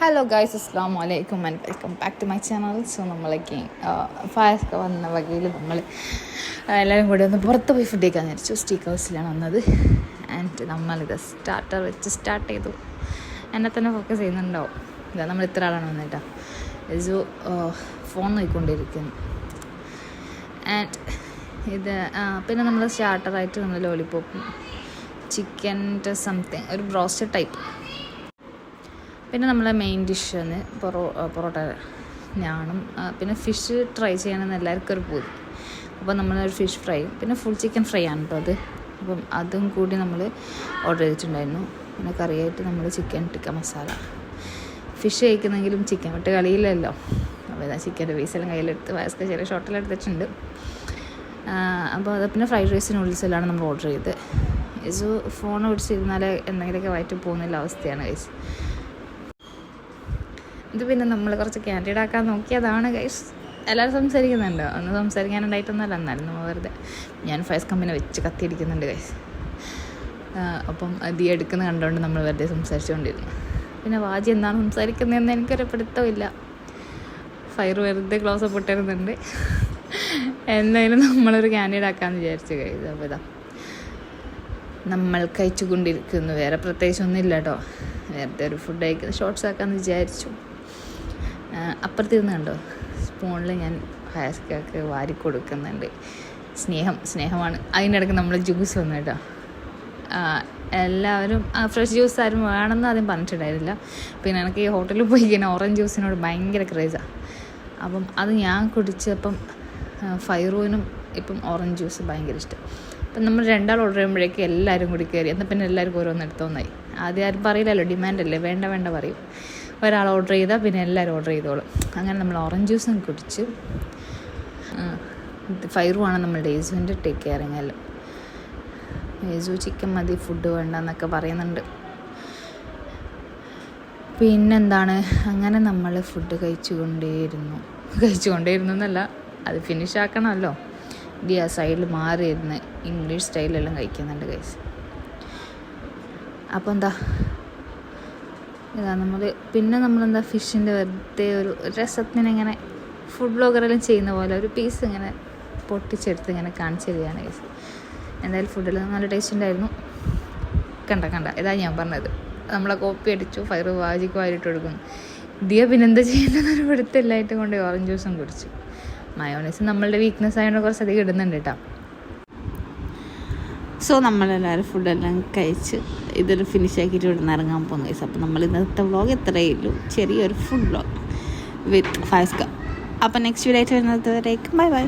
Hello guys അസ്സാം വലൈക്കും and welcome back to my channel so നമ്മളൊക്കെ ഫയസൊക്കെ വന്ന വകയിൽ നമ്മൾ എല്ലാവരും കൂടി ഒന്ന് പുറത്ത് പോയി ഫുഡ് കഴിക്കാൻ വിചാരിച്ചു. സ്റ്റീക്ക് ഹൗസിലാണ് വന്നത്. ആൻഡ് നമ്മളിത് സ്റ്റാർട്ടർ വെച്ച് സ്റ്റാർട്ട് ചെയ്തു. എന്നെ തന്നെ ഫോക്കസ് ചെയ്യുന്നുണ്ടോ ഇതാ നമ്മൾ ഇത്ര ആളാണ് വന്നിട്ടാ ഇസു ഫോൺ നോക്കിക്കൊണ്ടിരിക്കുന്നു. ആൻഡ് ഇത് പിന്നെ നമ്മൾ സ്റ്റാർട്ടറായിട്ട് നമ്മൾ ലോലിപ്പോപ്പും ചിക്കന്റെ സംതിങ് ഒരു ബ്രോസ്റ്റഡ് ടൈപ്പ് പിന്നെ നമ്മളെ മെയിൻ ഡിഷ് ആണ് പൊറോ പൊറോട്ട ഞാനും പിന്നെ ഫിഷ് ട്രൈ ചെയ്യണമെന്ന് എല്ലാവർക്കും ഒരു പൂതി. അപ്പോൾ നമ്മളൊരു ഫിഷ് ഫ്രൈ പിന്നെ ഫുൾ ചിക്കൻ ഫ്രൈ ആണ് കേട്ടോ അത്. അപ്പം അതും കൂടി നമ്മൾ ഓർഡർ ചെയ്തിട്ടുണ്ടായിരുന്നു. പിന്നെ കറിയായിട്ട് നമ്മൾ ചിക്കൻ ടിക്ക മസാല ഫിഷ് കഴിക്കുന്നെങ്കിലും ചിക്കൻ വിട്ട് കളിയില്ലല്ലോ. അപ്പോൾ ഇതാ ചിക്കന്റെ പീസെല്ലാം കയ്യിലെടുത്ത് വയസ്ക്ക് ചെറിയ ഷോട്ടിലെടുത്തിട്ടുണ്ട് അപ്പോൾ അത് പിന്നെ ഫ്രൈഡ് റൈസ് നൂഡിൽസ് എല്ലാം നമ്മൾ ഓർഡർ ചെയ്ത് സോ ഫോൺ പിടിച്ചിരുന്നാലേ എന്തെങ്കിലുമൊക്കെ വയറ്റ് പോകുന്നില്ല അവസ്ഥയാണ് ഗൈസ് ഇത് പിന്നെ നമ്മൾ കുറച്ച് ക്യാൻഡിഡ് ആക്കാൻ നോക്കിയതാണ് ഗൈസ് എല്ലാവരും സംസാരിക്കുന്നുണ്ടോ? ഒന്ന് സംസാരിക്കാനുണ്ടായിട്ടൊന്നുമല്ല എന്നാലും നമ്മൾ വെറുതെ ഞാൻ ഫയസ് കമ്പനി വെച്ച് കത്തിയിരിക്കുന്നുണ്ട് ഗൈസ് അപ്പം അതി എടുക്കുന്ന കണ്ടുകൊണ്ട് നമ്മൾ വെറുതെ സംസാരിച്ചുകൊണ്ടിരുന്നു പിന്നെ വാജി എന്താണ് സംസാരിക്കുന്നതെന്ന് എനിക്കൊരു പിടുത്തമില്ല ഫയർ വെറുതെ ക്ലോസ് അപ്പ് ഇട്ടിരുന്നുണ്ട്. എന്തായാലും നമ്മളൊരു ക്യാൻഡിഡ് ആക്കാമെന്ന് വിചാരിച്ചു കഴിച്ചു അപ്പോൾ ഇതാ. നമ്മൾ കഴിച്ചുകൊണ്ടിരിക്കുന്നു വേറെ പ്രത്യേകിച്ചൊന്നും ഇല്ല കേട്ടോ നേരത്തെ ഒരു ഫുഡ് കഴിക്കുന്ന ഷോർട്സ് ആക്കാമെന്ന് വിചാരിച്ചു. അപ്പുറത്തിരുന്ന് കണ്ടോ? സ്പൂണിൽ ഞാൻ ഹയസ്ക്കൊക്കെ വാരി കൊടുക്കുന്നുണ്ട്. സ്നേഹം സ്നേഹമാണ്. അതിനിടയ്ക്ക് നമ്മൾ ജ്യൂസ് വന്നു കേട്ടോ. എല്ലാവരും ഫ്രഷ് ജ്യൂസ് ആരും വേണമെന്ന് ആദ്യം പറഞ്ഞിട്ടുണ്ടായിരുന്നില്ല. പിന്നെ എനിക്ക് ഈ ഹോട്ടലിൽ പോയി കഴിഞ്ഞാൽ ഓറഞ്ച് ജ്യൂസിനോട് ഭയങ്കര ക്രേസാണ് അപ്പം അത് ഞാൻ കുടിച്ചപ്പം ഫൈറൂനും ഇപ്പം ഓറഞ്ച് ജ്യൂസ് ഭയങ്കര ഇഷ്ടം. അപ്പം നമ്മൾ രണ്ടാൾ ഓർഡർ ചെയ്യുമ്പോഴേക്കും എല്ലാവരും കൂടി കയറി എന്നാൽ പിന്നെ എല്ലാവർക്കും ഓരോന്ന് എടുത്തോന്നായി. ആദ്യം ആരും പറയില്ലല്ലോ ഡിമാൻഡല്ലേ വേണ്ട വേണ്ട പറയും. ഒരാൾ ഓർഡർ ചെയ്താൽ പിന്നെ എല്ലാവരും ഓർഡർ ചെയ്തോളും. അങ്ങനെ നമ്മൾ ഓറഞ്ച് ജ്യൂസും കുടിച്ച്. ഫൈറുമാണ് നമ്മളുടെ യേസുവിന്റെ ടേക്ക് കെയറിങ് എല്ലാം യേസു ചിക്കൻ മതി ഫുഡ് വേണ്ട എന്നൊക്കെ പറയുന്നുണ്ട്. പിന്നെന്താണ്? അങ്ങനെ നമ്മൾ ഫുഡ് കഴിച്ചുകൊണ്ടേയിരുന്നു. കഴിച്ചുകൊണ്ടേയിരുന്നു എന്നല്ല അത് ഫിനിഷ് ആക്കണമല്ലോ. ഡി ആ സൈഡിൽ മാറിയിരുന്ന് ഇംഗ്ലീഷ് സ്റ്റൈലെല്ലാം കഴിക്കുന്നുണ്ട് കൈസ് അപ്പോൾ എന്താ? ഇതാ നമ്മൾ പിന്നെ നമ്മളെന്താ ഫിഷിന്റെ വെറുതെ ഒരു രസത്തിന് ഇങ്ങനെ ഫുഡ് ബ്ലോഗറെല്ലാം ചെയ്യുന്ന പോലെ ഒരു പീസ് ഇങ്ങനെ പൊട്ടിച്ചെടുത്ത് ഇങ്ങനെ കാണിച്ചു തരികയാണ് ഗൈസ് എന്തായാലും ഫുഡിൽ നല്ല ടേസ്റ്റ് ഉണ്ടായിരുന്നു. കണ്ട കണ്ട. ഇതാ ഞാൻ പറഞ്ഞത്. നമ്മളെ കോപ്പി അടിച്ചു ഫയർ വാജിക്ക് വാരിട്ട് കൊടുക്കുന്നു. ദിയ പിന്നെന്താ ചെയ്യുന്നതെന്നൊരു പിടുത്തില്ലായിട്ട് കൊണ്ട് ഓറഞ്ച് ജ്യൂസും കുടിച്ചു. മയോണൈസ് നമ്മളുടെ വീക്ക്നെസ് ആയതുകൊണ്ട് കുറച്ച് അധികം ഇടുന്നുണ്ട് കേട്ടോ സോ നമ്മളെല്ലാവരും ഫുഡെല്ലാം കഴിച്ച് ഇതൊരു ഫിനിഷ് ആക്കിയിട്ട് ഇവിടെ നിന്ന് ഇറങ്ങാൻ പോകുന്നു ഗൈസ് അപ്പോൾ നമ്മൾ ഇന്നത്തെ വ്ളോഗ് എത്രയേ ഉള്ളൂ. ചെറിയൊരു food vlog with five scar അപ്പോൾ നെക്സ്റ്റ് വീഡിയോ ആയിട്ട് വരുന്നത് വരേക്കും. Bye bye